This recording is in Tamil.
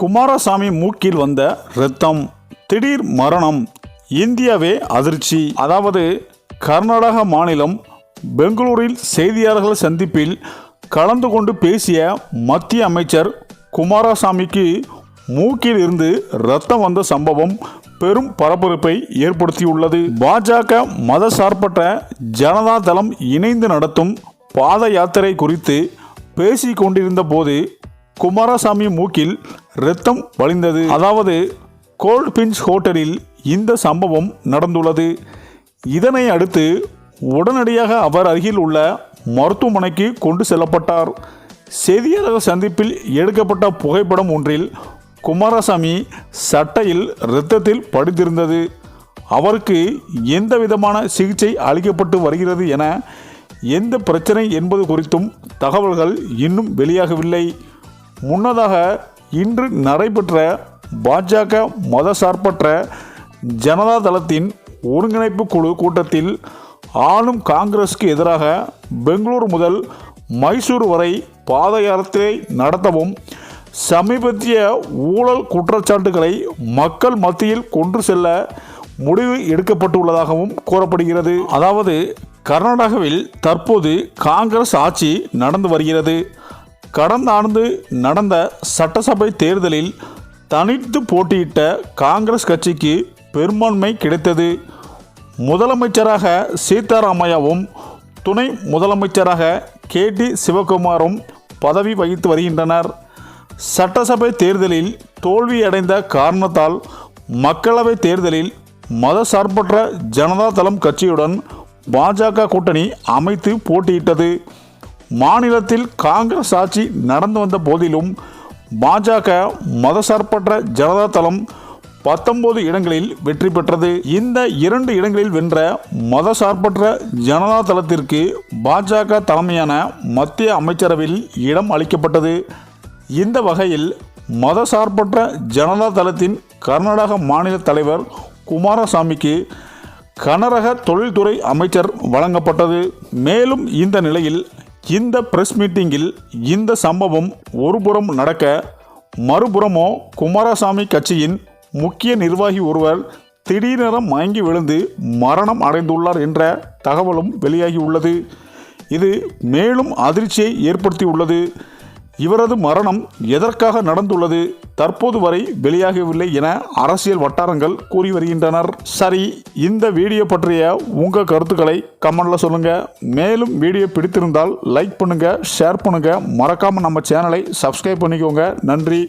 குமாரசாமி மூக்கில் வந்த இரத்தம் திடீர் மரணம் இந்தியாவே அதிர்ச்சி. அதாவது கர்நாடக மாநிலம் பெங்களூரில் செய்தியாளர்கள் சந்திப்பில் கலந்து கொண்டு பேசிய மத்திய அமைச்சர் குமாரசாமிக்கு மூக்கில் இருந்து ரத்தம் வந்த சம்பவம் பெரும் பரபரப்பை ஏற்படுத்தியுள்ளது. பாஜக மதசார்பற்ற ஜனதா தளம் இணைந்து நடத்தும் பாத யாத்திரை குறித்து பேசிக் கொண்டிருந்த போது குமாரசாமி மூக்கில் ரத்தம் வழிந்தது. அதாவது கோல்ட் பிஞ்ச் ஹோட்டலில் இந்த சம்பவம் நடந்துள்ளது. இதனை அடுத்து உடனடியாக அவர் அருகில் உள்ள மருத்துவமனைக்கு கொண்டு செல்லப்பட்டார். செய்தியாளர் சந்திப்பில் எடுக்கப்பட்ட புகைப்படம் ஒன்றில் குமாரசாமி சட்டையில் இரத்தத்தில் படித்திருந்தது. அவருக்கு எந்த விதமான சிகிச்சை அளிக்கப்பட்டு வருகிறது என எந்த பிரச்சனை என்பது குறித்தும் தகவல்கள் இன்னும் வெளியாகவில்லை. முன்னதாக இன்று நடைபெற்ற பாஜக மதசார்பற்ற ஜனதா தளத்தின் ஒருங்கிணைப்பு குழு கூட்டத்தில் ஆளும் காங்கிரஸுக்கு எதிராக பெங்களூர் முதல் மைசூர் வரை பாத யாத்திரை நடத்தவும் சமீபத்திய ஊழல் குற்றச்சாட்டுகளை மக்கள் மத்தியில் கொண்டு செல்ல முடிவு எடுக்கப்பட்டுள்ளதாகவும் கூறப்படுகிறது. அதாவது கர்நாடகாவில் தற்போது காங்கிரஸ் ஆட்சி நடந்து வருகிறது. கடந்த ஆண்டு நடந்த சட்டசபை தேர்தலில் தனித்து போட்டியிட்ட காங்கிரஸ் கட்சிக்கு பெரும்பான்மை கிடைத்தது. முதலமைச்சராக சீதாராமையாவும் துணை முதலமைச்சராக கே டி சிவகுமாரும் பதவி வகித்து வருகின்றனர். சட்டசபை தேர்தலில் தோல்வியடைந்த காரணத்தால் மக்களவை தேர்தலில் மதசார்பற்ற ஜனதா தளம் கட்சியுடன் பாஜக கூட்டணி அமைத்து போட்டியிட்டது. மாநிலத்தில் காங்கிரஸ் ஆட்சி நடந்து வந்த போதிலும் பாஜக மதசார்பற்ற ஜனதா தளம் பத்தொன்பது இடங்களில் வெற்றி பெற்றது. இந்த இரண்டு இடங்களில் வென்ற மதசார்பற்ற ஜனதா தளத்திற்கு பாஜக தலைமையான மத்திய அமைச்சரவையில் இடம் அளிக்கப்பட்டது. இந்த வகையில் மதசார்பற்ற ஜனதா தளத்தின் கர்நாடக மாநில தலைவர் குமாரசாமிக்கு கனரக தொழில்துறை அமைச்சர் வழங்கப்பட்டது. மேலும் இந்த நிலையில் இந்த பிரஸ் மீட்டிங்கில் இந்த சம்பவம் ஒருபுறம் நடக்க மறுபுறமோ குமாரசாமி கட்சியின் முக்கிய நிர்வாகி ஒருவர் திடீரென மயங்கி விழுந்து மரணம் அடைந்துள்ளார் என்ற தகவலும் வெளியாகியுள்ளது இது மேலும் அதிர்ச்சியை ஏற்படுத்தியுள்ளது இவரது மரணம் எதற்காக நடந்துள்ளது? தற்போது வரை வெளியாகவில்லை என அரசியல் வட்டாரங்கள் கூறி வருகின்றனர். சரி இந்த வீடியோ பற்றிய உங்கள் கருத்துக்களை கமெண்டில் சொல்லுங்க. மேலும் வீடியோ பிடித்திருந்தால் லைக் பண்ணுங்க ஷேர் பண்ணுங்க. மறக்காமல் நம்ம சேனலை சப்ஸ்கிரைப் பண்ணிக்கோங்க. நன்றி.